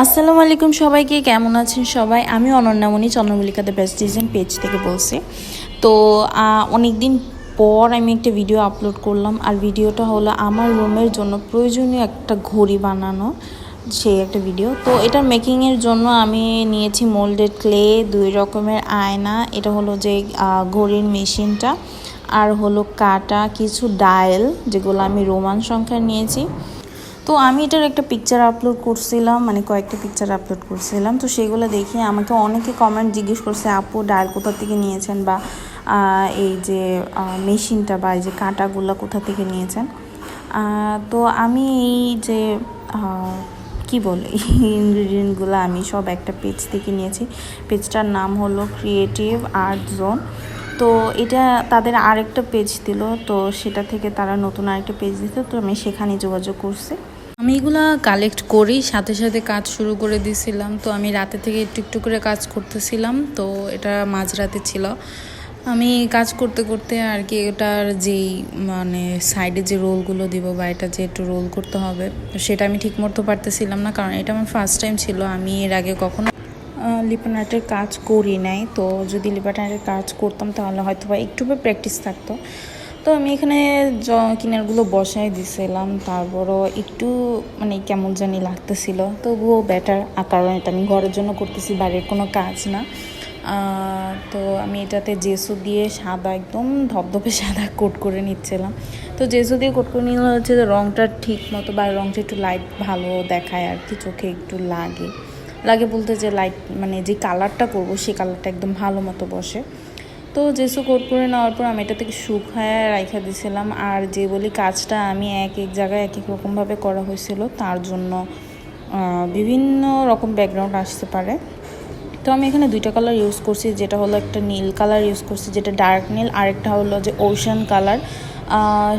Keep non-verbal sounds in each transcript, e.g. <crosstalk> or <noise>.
আসসালামু আলাইকুম সবাইকে, কেমন আছেন সবাই? আমি অনন্যামণি চন্দ্রমল্লিকা দ্য বেস্ট ডিজাইন পেজ থেকে বলছি। তো অনেক দিন পর আমি একটা ভিডিও আপলোড করলাম, আর ভিডিওটা হলো আমার রুমের জন্য প্রয়োজনীয় একটা ঘড়ি বানানো, সেই একটা ভিডিও। তো, এটা মেকিংয়ের জন্য আমি নিয়েছি মোল্ডেড ক্লে, দুই রকমের আয়না, এটা হলো যে ঘড়ির মেশিনটা, আর হলো কাটা কিছু ডায়েল, যেগুলো আমি রোমান সংখ্যা নিয়েছি। তো আমি এটার একটা পিকচার আপলোড করছিলাম মানে কয়েকটা পিকচার আপলোড করছিলাম। তো সেগুলো দেখে আমাকে অনেকে কমেন্ট জিজ্ঞেস করছে, আপু ডায়াল কোথা থেকে নিয়েছেন? বা এই যে মেশিনটা বা এই যে কাঁটাগুলো কোথা থেকে নিয়েছেন? তো আমি এই যে কি বলে ইনগ্রিডিয়েন্টগুলো আমি সব একটা পেজ থেকে নিয়েছি। পেজটার নাম হলো ক্রিয়েটিভ আর্ট জোন তো এটা তাদের আরেকটা পেজ দিল, তো সেটা থেকে তারা নতুন আরেকটা পেজ দিত তো আমি সেখানে যোগাযোগ করছি। আমি এগুলা কালেক্ট করি, সাথে সাথে কাজ শুরু করে দিয়েছিলাম তো আমি রাতে থেকে একটু একটু করে কাজ করতেছিলাম, তো এটা মাঝরাতে ছিল। আমি কাজ করতে করতে আর কি এটার যেই মানে সাইডে যে রোলগুলো দিব বা এটা যে একটু রোল করতে হবে, সেটা আমি ঠিক মতো পারতেছিলাম না। কারণ এটা আমার ফার্স্ট টাইম ছিল, আমি এর আগে কখনো লিপন কাজ করি নাই। তো যদি লিপন কাজ করতাম, তাহলে হয়তো বা একটু প্র্যাকটিস থাকতো। তো আমি এখানে জ- কিনারগুলো বসাই দিছিলাম, তারপরও একটু মানে কেমন জানি লাগতেছিল। তবুও বেটার কারণ এটা আমি ঘরের জন্য করতেছি বাইরের কোনো কাজ না। তো আমি এটাতে জেসু দিয়ে সাদা, একদম ধপধপে সাদা কোট করে নিচ্ছিলাম। তো জেসু দিয়ে কোট করে নিলে হচ্ছে যে রঙটা ঠিক মতো বা রঙটা একটু লাইট ভালো দেখায় আর কি, চোখে একটু লাগে। লাগে বলতে যে লাইট মানে যে কালারটা করব সেই কালারটা একদম ভালো মতো বসে। তো জেসু কোট করে নেওয়ার পর আমি এটা থেকে শুকায় রাইখা দিয়েছিলাম আর যে বলি কাজটা আমি এক এক জায়গায় এক এক রকমভাবে করা হয়েছিল, তার জন্য বিভিন্ন রকম ব্যাকগ্রাউন্ড আসতে পারে। তো আমি এখানে দুইটা কালার ইউজ করছি, যেটা হলো একটা নীল কালার ইউজ করছি, যেটা ডার্ক নীল আরেকটা হলো যে ওশান কালার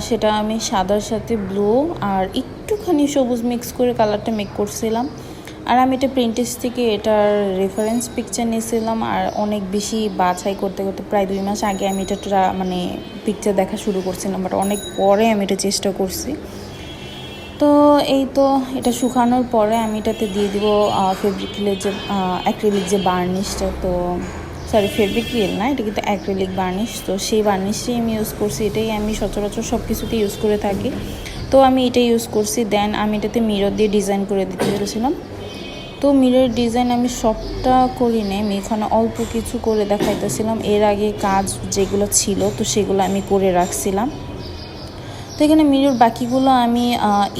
সেটা আমি সাদার সাথে ব্লু আর একটুখানি সবুজ মিক্স করে কালারটা মেক করছিলাম। আর আমি এটা প্রিন্টেস থেকে এটার রেফারেন্স পিকচার নিয়েছিলাম, আর অনেক বেশি বাছাই করতে করতে প্রায় দুই মাস আগে আমি এটা মানে পিকচার দেখা শুরু করছিলাম বাট অনেক পরে আমি এটা চেষ্টা করছি। তো এই তো এটা শুকানোর পরে আমি এটাতে দিয়ে দিব ফেব্রিক্রিলের যে অ্যাক্রিলিক যে বার্নিশটা তো সরি ফেব্রিক্রিল না, এটা কিন্তু অ্যাক্রিলিক বার্নিশ তো সেই বার্নিশটাই আমি ইউজ করছি, এটাই আমি সচরাচর সব কিছুতে ইউজ করে থাকি। তো আমি এটাই ইউজ করছি দেন আমি এটাতে মিরর দিয়ে ডিজাইন করে দিতে পেরেছিলাম তো মিরর ডিজাইন আমি সবটা করি নাই এখানে অল্প কিছু করে দেখাইতেছিলাম। এর আগে কাজ যেগুলো ছিল, তো সেগুলো আমি করে রাখছিলাম। তো এখানে মিরর বাকিগুলো আমি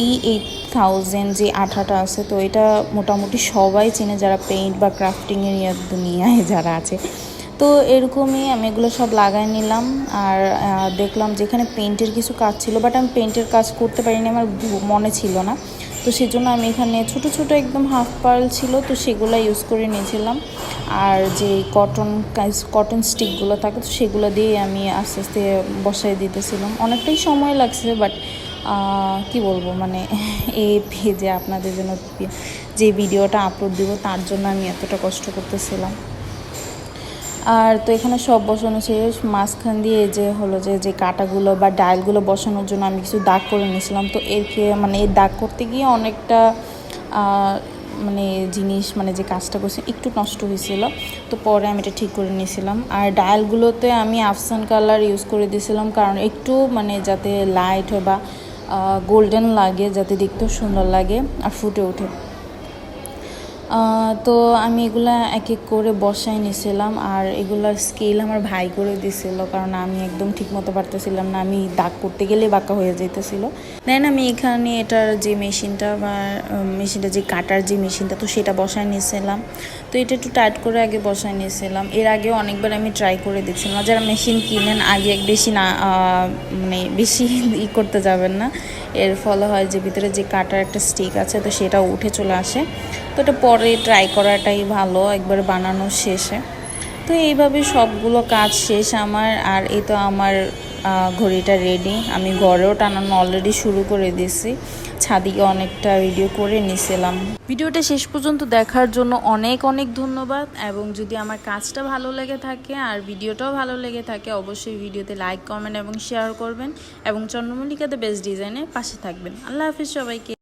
ই এইট থাউজেন্ড যে আঠাটা আছে, তো এটা মোটামুটি সবাই চেনে যারা পেইন্ট বা ক্রাফটিংয়ের দুনিয়ায় যারা আছে। তো এরকমই আমি এগুলো সব লাগাই নিলাম আর দেখলাম যেখানে পেইন্টের কিছু কাজ ছিল বাট আমি পেইন্টের কাজ করতে পারিনি, আমার মনে ছিল না। তো সেজন্য আমি এখানে ছোট ছোট একদম হাফ পার্ল ছিল, তো সেগুলো ইউজ করে নিয়েছিলাম। আর যে কটন কটন স্টিকগুলো থাকে, তো সেগুলো দিয়ে আমি আস্তে আস্তে বসাই দিতেছিলাম। অনেকটাই সময় লাগছে বাট কি বলব মানে <laughs> এই পেজে আপনাদের জন্য যে ভিডিওটা আপলোড দিব, তার জন্য আমি এতটা কষ্ট করতেছিলাম। আর তো এখানে সব বসানো শেষ। মাঝখান দিয়ে যে হলো যে যে কাটাগুলো বা ডায়ালগুলো বসানোর জন্য আমি কিছু দাগ করে নিয়েছিলাম। তো এর মানে এই দাগ করতে গিয়ে অনেকটা মানে জিনিস মানে যে কাজটা করছে, একটু নষ্ট হয়েছিল। তো পরে আমি এটা ঠিক করে নিয়েছিলাম। আর ডায়ালগুলোতে আমি আফসান কালার ইউজ করে দিয়েছিলাম কারণ একটু মানে যাতে লাইট হয় বা গোল্ডেন লাগে, যাতে দেখতেও সুন্দর লাগে আর ফুটে ওঠে। তো আমি এগুলা এক এক করে বসাই নিয়েছিলাম আর এগুলার স্কেল আমার ভাই করে দিছিল কারণ আমি একদম ঠিক মতো পারতেছিলাম না, আমি দাগ করতে গেলে বাঁকা হয়ে যেতেছিল দেন আমি এখানে এটার যে মেশিনটা বা মেশিনটা যে কাটার যে মেশিনটা, তো সেটা বসায় নিয়েছিলাম তো এটা একটু টাইট করে আগে বসায় নিয়েছিলাম এর আগে অনেকবার আমি ট্রাই করে দেখছিলাম যারা মেশিন কিনেন আগে এক বেশি না মানে বেশি ই করতে যাবেন না। এর ফলে হয় যে ভিতরে যে কাটার একটা স্টিক আছে, তো সেটা উঠে চলে আসে। তো এটা পরে ট্রাই করাটাই ভালো, একবার বানানোর শেষে। তো এইভাবে সবগুলো কাজ শেষ আমার, আর এই তো আমার ঘড়িটা রেডি আমি ঘরেও টানানো অলরেডি শুরু করে দিয়েছি। ছাদিকে অনেকটা ভিডিও করে নিছিলাম। ভিডিওটা শেষ পর্যন্ত দেখার জন্য অনেক অনেক ধন্যবাদ এবং যদি আমার কাজটা ভালো লেগে থাকে আর ভিডিওটাও ভালো লেগে থাকে, অবশ্যই ভিডিওতে লাইক কমেন্ট এবং শেয়ার করবেন এবং চন্দ্রমল্লিকাতে বেস্ট ডিজাইনের পাশে থাকবেন। আল্লাহ হাফিজ সবাইকে।